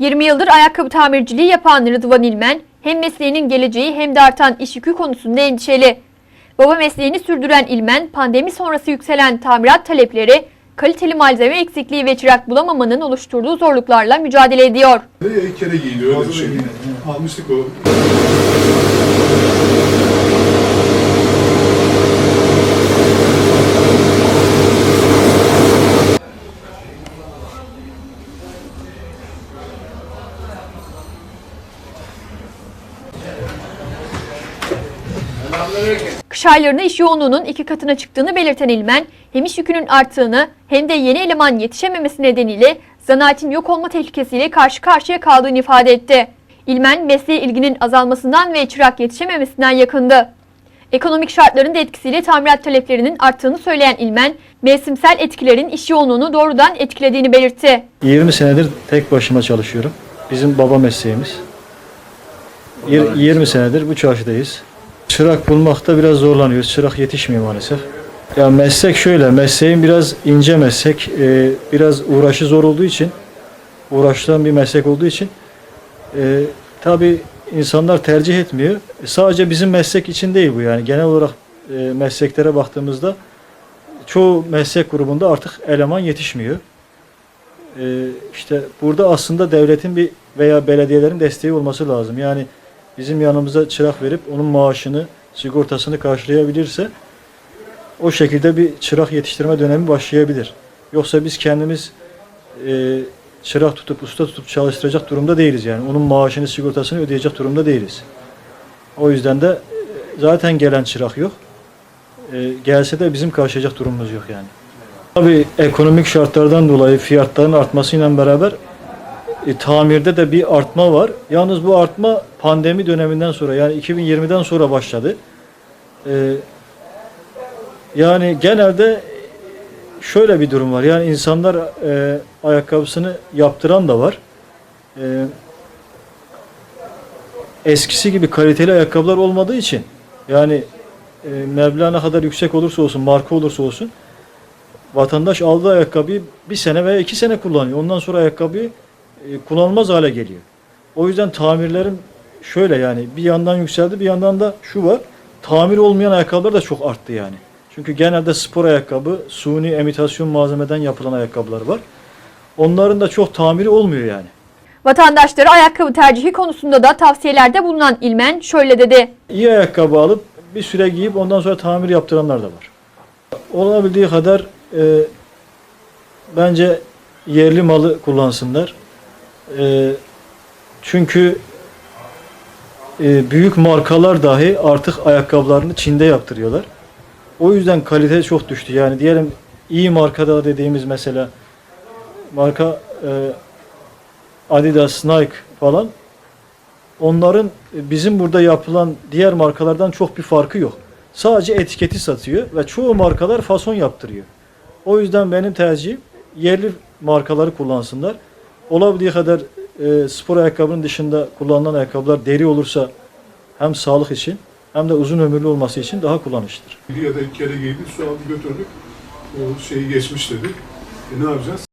...20 yıldır ayakkabı tamirciliği yapan Rıdvan İlmen... ...hem mesleğinin geleceği hem de artan iş yükü konusunda endişeli. Baba mesleğini sürdüren İlmen... ...pandemi sonrası yükselen tamirat talepleri... ...kaliteli malzeme eksikliği ve çırak bulamamanın oluşturduğu zorluklarla mücadele ediyor. İlk kere giyiniyor öyle bir şey. Almıştık o. Kış aylarında iş yoğunluğunun iki katına çıktığını belirten İlmen, hem iş yükünün arttığını hem de yeni eleman yetişememesi nedeniyle zanaatin yok olma tehlikesiyle karşı karşıya kaldığını ifade etti. İlmen, mesleğe ilginin azalmasından ve çırak yetişememesinden yakındı. Ekonomik şartların da etkisiyle tamirat taleplerinin arttığını söyleyen İlmen, mevsimsel etkilerin iş yoğunluğunu doğrudan etkilediğini belirtti. 20 senedir tek başıma çalışıyorum. Bizim baba mesleğimiz. Yir- 20 senedir bu çarşıdayız. Çırak bulmakta biraz zorlanıyoruz. Çırak yetişmiyor maalesef. Ya meslek şöyle, mesleğin biraz ince meslek, e, biraz uğraşı zor olduğu için, uğraşılan bir meslek olduğu için e, tabi insanlar tercih etmiyor. E, sadece bizim meslek için değil bu yani. Genel olarak e, mesleklere baktığımızda çoğu meslek grubunda artık eleman yetişmiyor. Ee, işte burada aslında devletin bir veya belediyelerin desteği olması lazım. Yani bizim yanımıza çırak verip onun maaşını, sigortasını karşılayabilirse o şekilde bir çırak yetiştirme dönemi başlayabilir. Yoksa biz kendimiz e, çırak tutup, usta tutup çalıştıracak durumda değiliz yani. Onun maaşını, sigortasını ödeyecek durumda değiliz. O yüzden de e, zaten gelen çırak yok. E, gelse de bizim karşılayacak durumumuz yok yani. Tabii ekonomik şartlardan dolayı fiyatların artmasıyla beraber e, tamirde de bir artma var. Yalnız bu artma pandemi döneminden sonra yani 2020'den sonra başladı. E, yani genelde şöyle bir durum var. Yani insanlar e, ayakkabısını yaptıran da var. E, eskisi gibi kaliteli ayakkabılar olmadığı için yani e, meblağ ne kadar yüksek olursa olsun, marka olursa olsun vatandaş aldığı ayakkabıyı bir sene veya iki sene kullanıyor. Ondan sonra ayakkabıyı e, kullanılmaz hale geliyor. O yüzden tamirlerin şöyle yani bir yandan yükseldi bir yandan da şu var. Tamir olmayan ayakkabılar da çok arttı yani. Çünkü genelde spor ayakkabı, suni emitasyon malzemeden yapılan ayakkabılar var. Onların da çok tamiri olmuyor yani. Vatandaşlara ayakkabı tercihi konusunda da tavsiyelerde bulunan İlmen şöyle dedi. İyi ayakkabı alıp bir süre giyip ondan sonra tamir yaptıranlar da var. Olabildiği kadar e, bence yerli malı kullansınlar. E, çünkü e, büyük markalar dahi artık ayakkabılarını Çin'de yaptırıyorlar. O yüzden kalite çok düştü. Yani diyelim iyi markada dediğimiz mesela marka e, Adidas, Nike falan onların bizim burada yapılan diğer markalardan çok bir farkı yok. Sadece etiketi satıyor ve çoğu markalar fason yaptırıyor. O yüzden benim tercihim yerli markaları kullansınlar. Olabildiği kadar e, spor ayakkabının dışında kullanılan ayakkabılar deri olursa hem sağlık için hem de uzun ömürlü olması için daha kullanışlıdır. Bir ya da iki kere giydik su aldı götürdük. O şeyi geçmiş dedi. E ne yapacağız?